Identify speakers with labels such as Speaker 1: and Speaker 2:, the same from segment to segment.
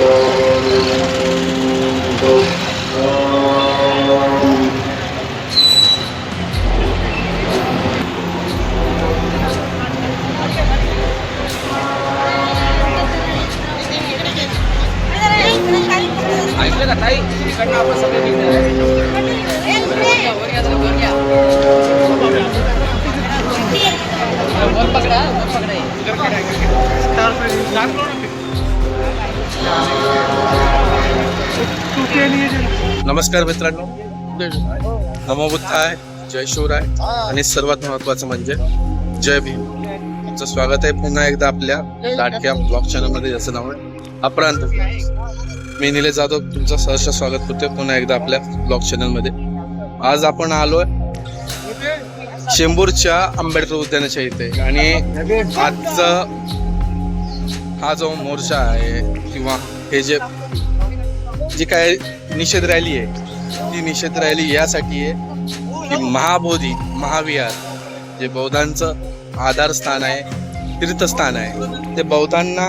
Speaker 1: Thank you.
Speaker 2: नमस्कार मित्रांनो. नमोबुद्धाय जय शिवराय आणि सर्वात महत्वाचं म्हणजे जय भीम. तुमचं स्वागत आहे पुन्हा एकदा आपल्या लाटक्या ब्लॉग चॅनलमध्ये. ज्याचं नाव आहे अपरांत. मी निले जाधव तुमचं सहर्ष स्वागत करतोय पुन्हा एकदा आपल्या ब्लॉग चॅनलमध्ये. आज आपण आलोय चेंबूरच्या आंबेडकर उद्यानाच्या इथे. आणि आजचा हा जो मोर्चा आहे किंवा हे जे जी काय निषेध रॅली आहे ती निषेध रॅली यासाठी आहे की महाबोधी महाविहार जे बौद्धांचं आधारस्थान आहे तीर्थस्थान आहे ते बौद्धांना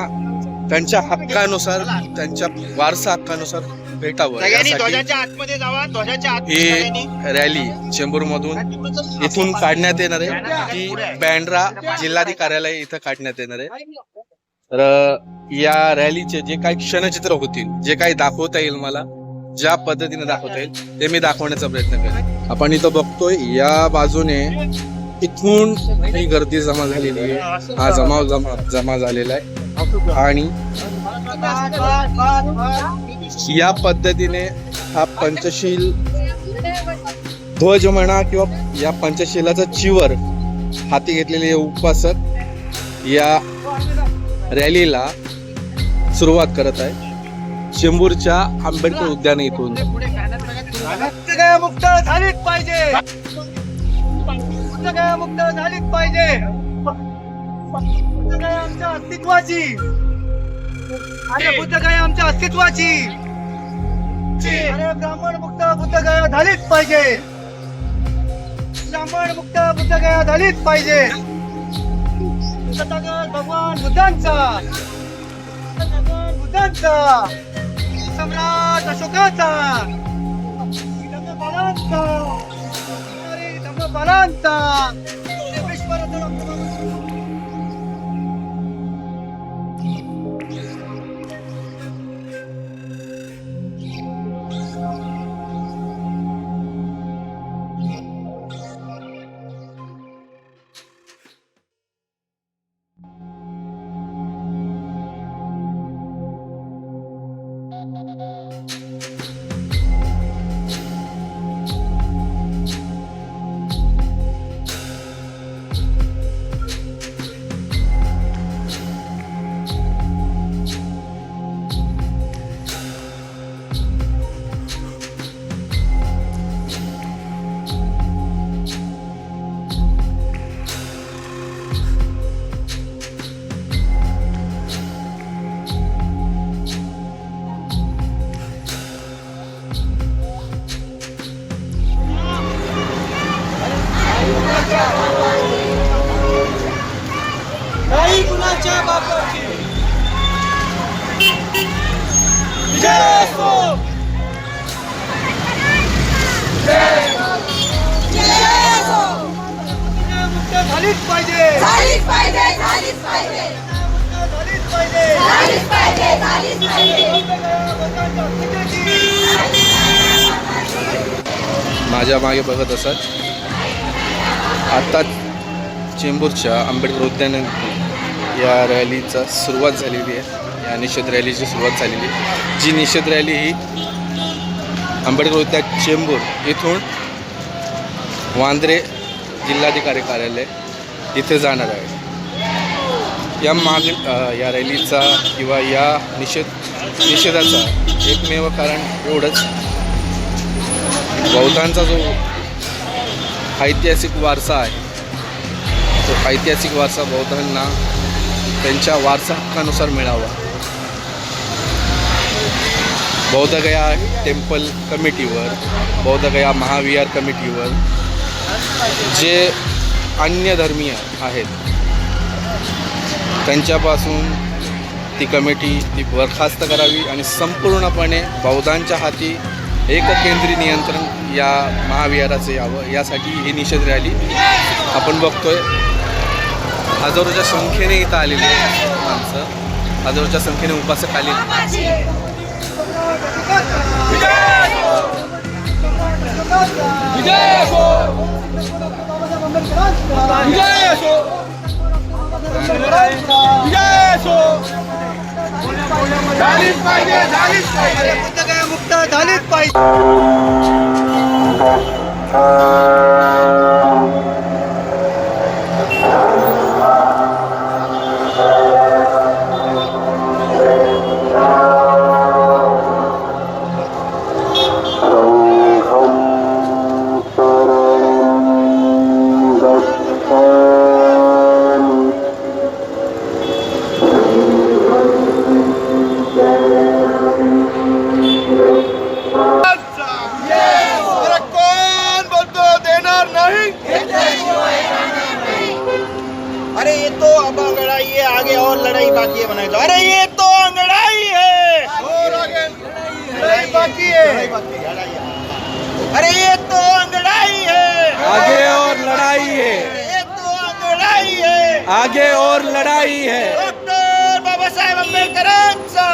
Speaker 2: त्यांच्या हक्कानुसार त्यांच्या वारसा हक्कानुसार भेटावं. ही रॅली चेंबूरमधून इथून काढण्यात येणार आहे. ती बँड्रा जिल्हाधिकारी कार्यालय इथं काढण्यात येणार आहे. तर या रॅलीचे जे काही क्षणचित्र होतील जे काही दाखवता येईल मला ज्या पद्धतीने दाखवता येईल ते मी दाखवण्याचा प्रयत्न करेन. आपण इथं बघतोय या बाजूने इथून ही गर्दी जमा झालेली आहे. हा जमाव जमा जमा झालेला आहे. आणि या पद्धतीने हा पंचशील ध्वज म्हणा किंवा या पंचशिलाचा चिवर हाती घेतलेले उपासक या रॅलीला सुरुवात करत आहे. चेंबूरच्या आंबेडकर उद्यान इथून.
Speaker 3: मुक्त झालीच पाहिजे. मुक्त झालीच पाहिजे. आमच्या अस्तित्वाची. अरे पुस्तकं आमच्या अस्तित्वाची. अरे ब्राह्मण मुक्त पुस्तकं झालीच पाहिजे. ब्राह्मण मुक्त पुस्तकं झालीच पाहिजे. बुद्धांचा भगवान बुद्धांचा सम्राट अशोकाचा धम्मपालांचा अरे धम्मपालांचा नाही कुणाच्या बापाची. विजय असो मुक्त झालीच पाहिजे.
Speaker 4: झालीच पाहिजे झालीच पाहिजे.
Speaker 3: झालीच पाहिजे.
Speaker 4: झालीच पाहिजे झालीच पाहिजे.
Speaker 2: माझ्या मागे बघत असाल. आता चेंबूरच्या आंबेडकर उद्यान या रॅलीचा सुरुवात झालेली आहे. या निषेध रॅलीची सुरुवात झालेली आहे. जी निषेध रॅली ही आंबेडकर उद्यान चेंबूर इथून वांद्रे जिल्हाधिकारी कार्यालय इथे जाणार आहे. या माग या रॅलीचा किंवा या निषेध निषेधाचा एकमेव कारण एवढंच. बौद्धांचा जो ऐतिहासिक वारसा आहे. तो ऐतिहासिक वारसा बौद्धांना त्यांच्या वारसा हक्कानुसार मिळावा. बौद्धगया टेम्पल कमिटीवर बौद्धगया महाविहार कमिटीवर जे अन्य धर्मीय आहेत त्यांच्यापासून ती कमिटी ती बरखास्त करावी आणि संपूर्णपणे बौद्धांच्या हाती एककेंद्री नियंत्रण या महाविहाराचं यावं यासाठी ही निषेध रॅली आपण बघतोय. हजारोच्या संख्येने इथं आलेली आहे माणसं हजारोच्या संख्येने उपासक
Speaker 3: आले झालीच पाहिजे झालीच पाहिजे. पुस्तकं मुक्त झालीच पाहिजे.
Speaker 5: लड़ाई बाकी है बनाए तो। अरे ये तो लड़ाई है।
Speaker 3: और आगे। लढाई बाकी है।
Speaker 5: अरे ये तो लड़ाई है।
Speaker 2: आगे और लढाई है।
Speaker 5: ये तो लड़ाई है।
Speaker 2: आगे और लढाई है।
Speaker 5: डॉक्टर बाबासाहेब आंबेडकरांचा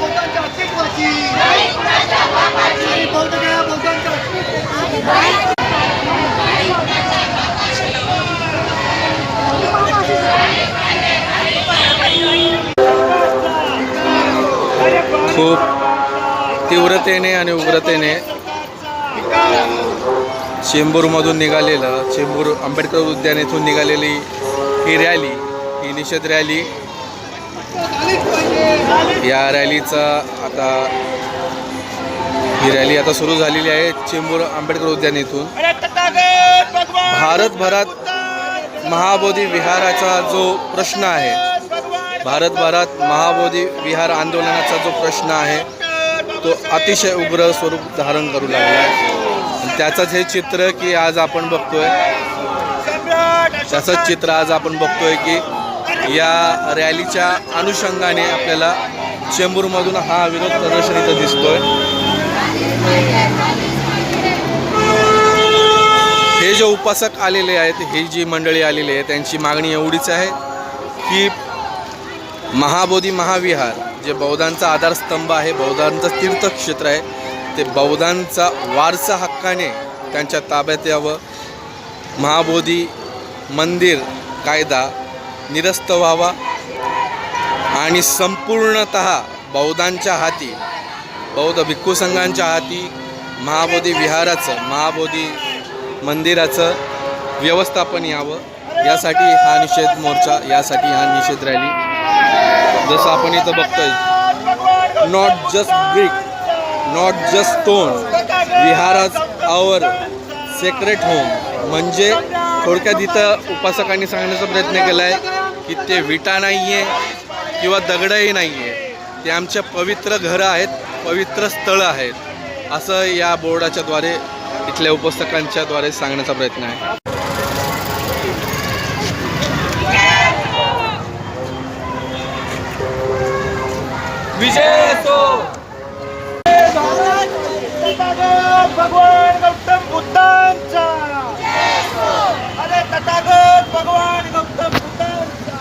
Speaker 3: बोलतांच्या अस्तित्वाची बोलतो काय बोलतांच्या अस्तित्वाची
Speaker 2: खूप तीव्रतेने आणि उग्रतेने चेंबूरमधून निघालेलं चेंबूर आंबेडकर उद्यान येथून निघालेली ही रॅली ही निषेध रॅली. या रॅलीचा आता ही रॅली आता सुरू झालेली आहे चेंबूर आंबेडकर उद्यान येथून भारतभरात महाबोधी विहाराचा जो प्रश्न आहे भारतभरात महाबोधी विहार आंदोलनाचा जो प्रश्न आहे अतिशय उग्र स्वरूप धारण करू लागला आहे. आणि त्याचंच हे चित्र की आज आपण बघतोय. त्याचंच चित्र आज आपण बघतोय की या रॅलीच्या अनुषंगाने आपल्याला चेंबूरमधून हा विरोध प्रदर्शन इथं दिसतोय. हे जे उपासक आलेले आहेत ही जी मंडळी आलेली आहे त्यांची मागणी एवढीच आहे की महाबोधी महाविहार जे बौद्धांचा आधारस्तंभ आहे बौद्धांचं तीर्थक्षेत्र आहे ते बौद्धांचा वारसा हक्काने त्यांच्या ताब्यात यावं. महाबोधी मंदिर कायदा निरस्त व्हावा आणि संपूर्णत बौद्धांच्या हाती बौद्ध भिक्खू संघांच्या हाती महाबोधी विहाराचं महाबोधी मंदिराचं व्यवस्थापन यावं. यासाठी हा निषेध मोर्चा यासाठी हा निषेध रॅली. जसं आपण इथं बघतोय not just brick not just stone viharas our sacred home म्हणजे थोडक्यात इथं उपासकांनी सांगण्याचा प्रयत्न केला आहे की ते विटा नाही आहे किंवा दगडही नाही आहे ते आमच्या पवित्र घरं आहेत पवित्र स्थळं आहेत. असं या बोर्डाच्या द्वारे इथल्या उपस्थकांच्या द्वारे सांगण्याचा प्रयत्न आहे.
Speaker 3: विजय असो
Speaker 5: तथागत भगवान गौतम बुद्धांचा। अरे तथागत भगवान गौतम बुद्धांचा.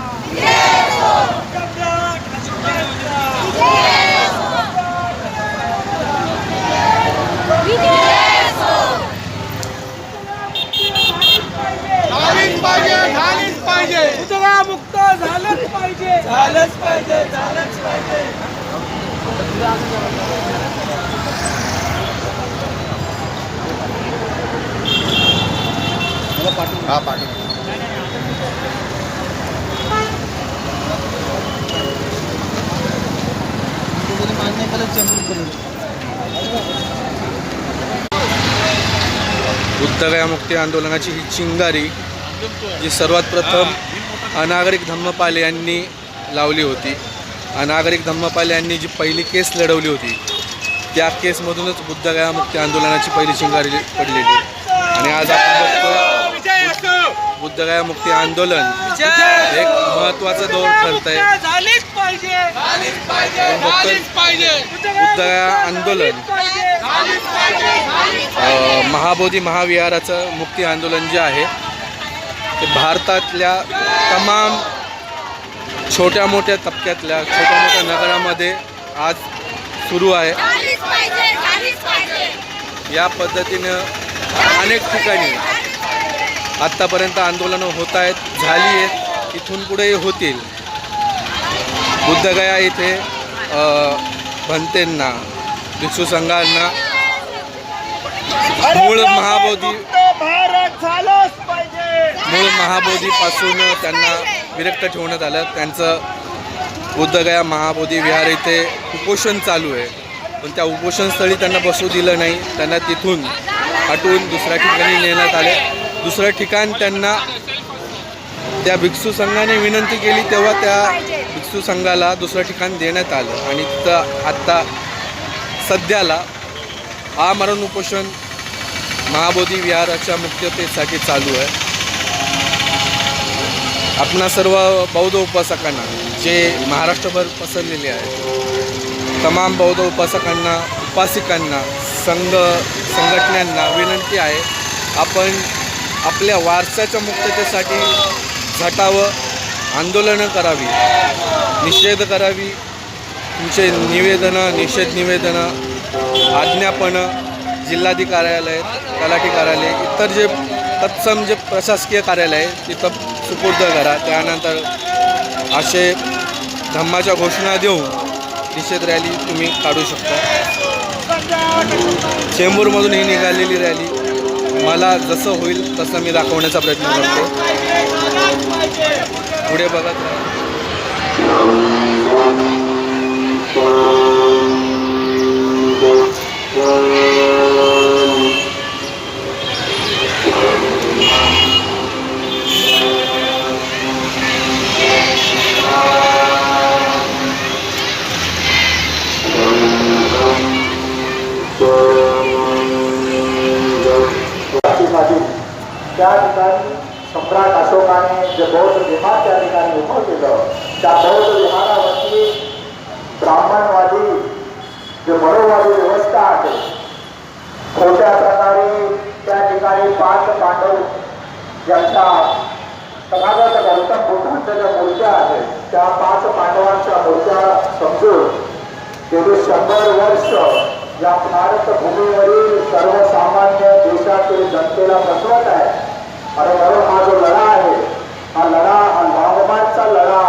Speaker 3: झालीच पाहिजे झालीच पाहिजे. मुक्त झालंच पाहिजे. झालंच पाहिजे झालंच पाहिजे.
Speaker 5: हा
Speaker 2: बुद्धगया मुक्ती आंदोलनाची ही चिंगारी जी सर्वात प्रथम अनागरिक धम्मपाल यांनी लावली होती. अनागरिक धम्मपाल यांनी जी पहिली केस लढवली होती त्या केसमधूनच बुद्धगया मुक्ती आंदोलनाची पहिली चिंगारी पडलेली. आणि आज आपण बघतो बुद्धगया मुक्ती आंदोलन एक महत्त्वाचं दौर ठरत आहे बुद्धगया आंदोलन. महाबोधी महाविहाराचं मुक्ती आंदोलन जे आहे ते भारतातल्या तमाम छोट्या मोठ्या तबक्यातल्या छोट्या मोठ्या नगरामध्ये आज सुरू आहे. या पद्धतीनं अनेक ठिकाणी आत्तापर्यंत आंदोलनं होत आहेत झाली आहेत इथून पुढेही होतील. बुद्धगया इथे भंतेंना भिक्षू संघांना मूळ महाबोधी मूळ महाबोधीपासून त्यांना विरक्त ठेवण्यात आलं. त्यांचं बुद्धगया महाबोधी विहार इथे उपोषण चालू आहे. पण त्या उपोषणस्थळी त्यांना बसू दिलं नाही. त्यांना तिथून हटवून दुसऱ्या ठिकाणी नेण्यात आले. दुसरं ठिकाण त्यांना त्या भिक्षू संघाने विनंती केली तेव्हा त्या भिक्षू संघाला दुसरं ठिकाण देण्यात आलं. आणि तिथं आत्ता सध्याला आमरण उपोषण महाबोधी विहाराच्या मुक्ततेसाठी चालू आहे. आपणा सर्व बौद्ध उपासकांना जे महाराष्ट्रभर पसरलेले आहेत तमाम बौद्ध उपासकांना उपासिकांना संघ संघटनांना विनंती आहे आपण आपल्या वारसाच्या मुक्ततेसाठी झटावं आंदोलनं करावी निषेध करावी तुमचे निवेदनं निषेध निवेदनं आज्ञापनं जिल्हाधिकार्यालय तलाठी कार्यालय इतर जे तत्सम जे प्रशासकीय कार्यालय आहे तिथं सुपूर्द करा. त्यानंतर असे धम्माच्या घोषणा देऊन निषेध रॅली तुम्ही काढू शकता. चेंबूरमधून ही निघालेली रॅली मला जसं होईल तसं मी दाखवण्याचा प्रयत्न करतो. पुढे बघत
Speaker 6: त्या ठिकाणी सम्राट अशोकाने जे बौद्ध विमान त्या ठिकाणी उभं केलं त्या बौद्ध विमानावरती ब्राह्मणवादी जे मनोवादी व्यवस्था आहे खोट्या प्रकारे त्या ठिकाणी पाच पांडव ज्यांच्या तथागत गौतम बुद्धांच्या ज्या मूर्त्या आहेत त्या पाच पांडवांच्या मूर्त्या समजून गेली शंभर वर्ष या भारत भूमीवरील सर्वसामान्य देशातील जनतेला फसवत आहे अरे म्हणून हा जो लढा आहे हा लढा हा नागमांचा लढा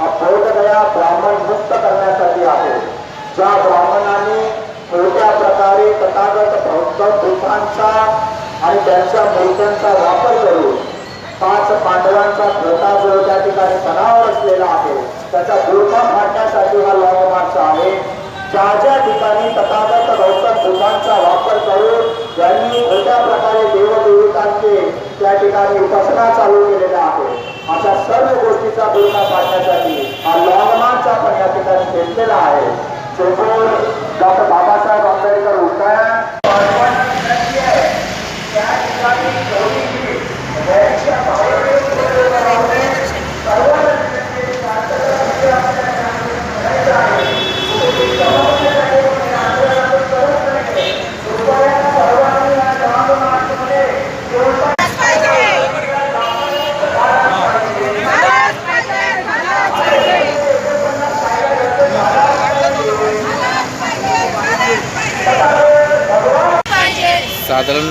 Speaker 6: हा बौद्धगया ब्राह्मण मुक्त करण्यासाठी आहे. ज्या ब्राह्मणांनी मोठ्या प्रकारे तथागत भक्त बुद्धांचा आणि त्यांच्या मूर्त्यांचा वापर करून पाच पांडवांचा प्रथा जो त्या ठिकाणी तणाव असलेला आहे त्याचा दुर्मा फाडण्यासाठी हा लॉंग मार्च आहे. ज्या ज्या ठिकाणी तथागत गौतम बुद्धांचा वापर करून त्यांनी मोठ्या प्रकारे देवदेवतांचे त्या ठिकाणी उपासना चालू केलेल्या आहे अशा सर्व गोष्टीचा दुर्मा पाडण्यासाठी हा लॉंग आपण या ठिकाणी घेतलेला आहे. चेंबूर डॉक्टर बाबासाहेब आंबेडकर उद्यान त्या ठिकाणी गौरी त्यांच्या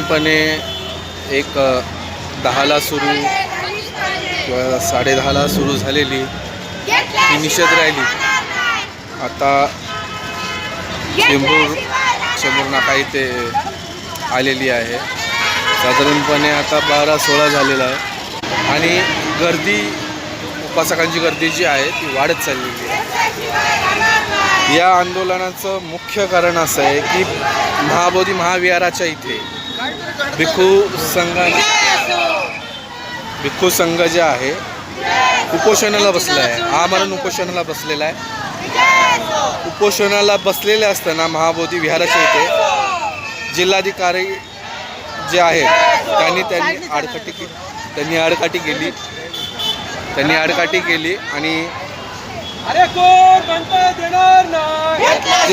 Speaker 2: साधारणपणे एक दहाला सुरू किंवा साडेदहाला सुरू झालेली
Speaker 4: ही
Speaker 2: निषेध रॅली. आता चेंबूर चेंबूर नाका इथे आलेली आहे. साधारणपणे आता बारा सोळा झालेला आहे. आणि गर्दी उपासकांची गर्दी जी आहे ती वाढत चाललेली आहे. या आंदोलनाचं मुख्य कारण असं आहे की महाबोधी महाविहाराच्या इथे भिक्खू संघाने भिक्खू संघ जे आहे उपोषणाला बसला आहे. आमरण उपोषणाला बसलेला आहे. उपोषणाला बसलेले असताना महाबोधी विहाराच्या इथे जिल्हाधिकारी जे आहेत त्यांनी त्यांनी आडकाठी त्यांनी आडकाठी केली. त्यांनी आडकाठी केली आणि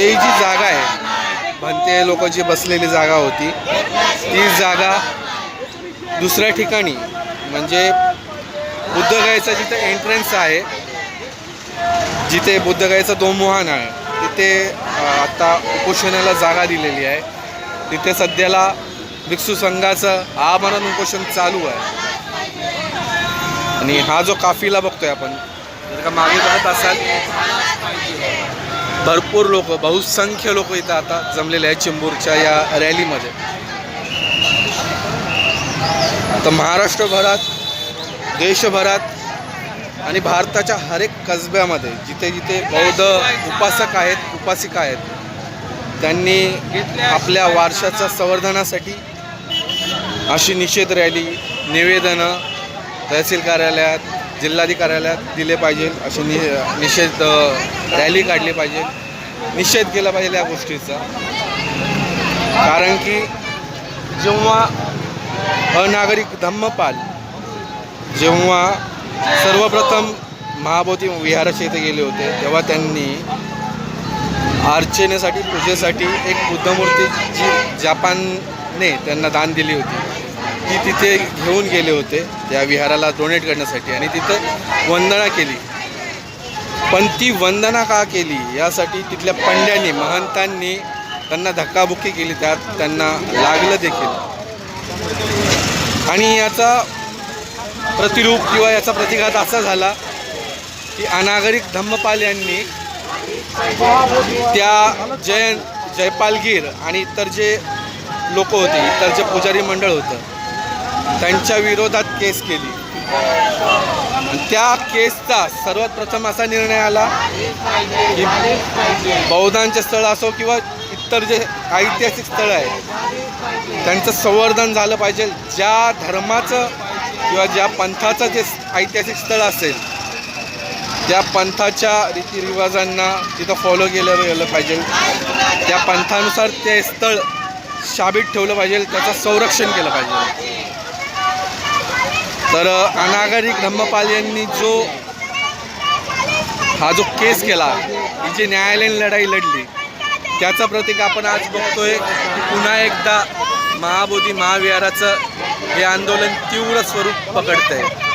Speaker 2: जी जागा आहे भंते लोक जी बसलेली जागा होती ती जागा दुसऱ्या ठिकाणी म्हणजे बुद्धगयाचा जिथे एंट्रन्स आहे जिथे बुद्धगयाचा दोमोहान आहे तिथे आता उपोषणाला जागा दिलेली आहे. तिथे सध्याला भिक्षू संघाचं आमरण उपोषण चालू आहे. आणि हा जो काफिला बघतोय आपण जर का मागे बघत असाल भरपूर लोक बहुसंख्य लोक इथं आता जमलेले आहेत चेंबूरच्या या रॅलीमध्ये. तर महाराष्ट्रभरात देशभरात आणि भारताच्या हर एक कसब्यामध्ये जिथे जिथे बौद्ध उपासक आहेत उपासिका आहेत त्यांनी आपल्या वारशाच्या संवर्धनासाठी अशी निषेध रॅली निवेदनं तहसील कार्यालयात जिल्हाधिकार्यालयात दिले पाहिजे अशी नि निषेध रॅली काढली पाहिजे. निषेध केला पाहिजे या गोष्टीचा. कारण की जेव्हा अनागरिक धम्मपाल जेव्हा सर्वप्रथम महाबोधी विहाराच्या इथे गेले होते तेव्हा त्यांनी अर्चनेसाठी पूजेसाठी एक बुद्धमूर्ती जी जापानने त्यांना दान दिली होती. ती तिथे घेऊन गेले होते त्या विहाराला डोनेट करण्यासाठी. आणि तिथं वंदना केली. पण ती वंदना का केली? यासाठी तिथल्या पंड्यांनी महंतांनी त्यांना धक्काबुक्की केली त्यात त्यांना लागलं देखील. आणि याचा प्रतिरूप किंवा याचा प्रतिघात असा झाला की अनागरिक धम्मपाल यांनी त्या जय जयपालगीर आणि इतर जे लोक होते इतर जे पुजारी मंडळ होतं त्यांच्या विरोधात केस केली. आणि त्या केसचा सर्वात प्रथम असा निर्णय आला की बौद्धांचे स्थळ असो किंवा इतर जे ऐतिहासिक स्थळं आहेत त्यांचं संवर्धन झालं पाहिजे. ज्या धर्माचं किंवा ज्या पंथाचं जे ऐतिहासिक स्थळ असेल त्या पंथाच्या रीतिरिवाजांना तिथं फॉलो केलं गेलं पाहिजे. त्या पंथानुसार ते स्थळ शाबित ठेवलं पाहिजे त्याचं संरक्षण केलं पाहिजे. तर अनागरिक धम्मपाल यांनी जो हा जो केस केला ही जी न्यायालयीन लढाई लढली त्याचं प्रतीक आपण आज बघतोय की पुन्हा एकदा महाबोधी महाविहाराचं हे आंदोलन तीव्र स्वरूप पकडत आहे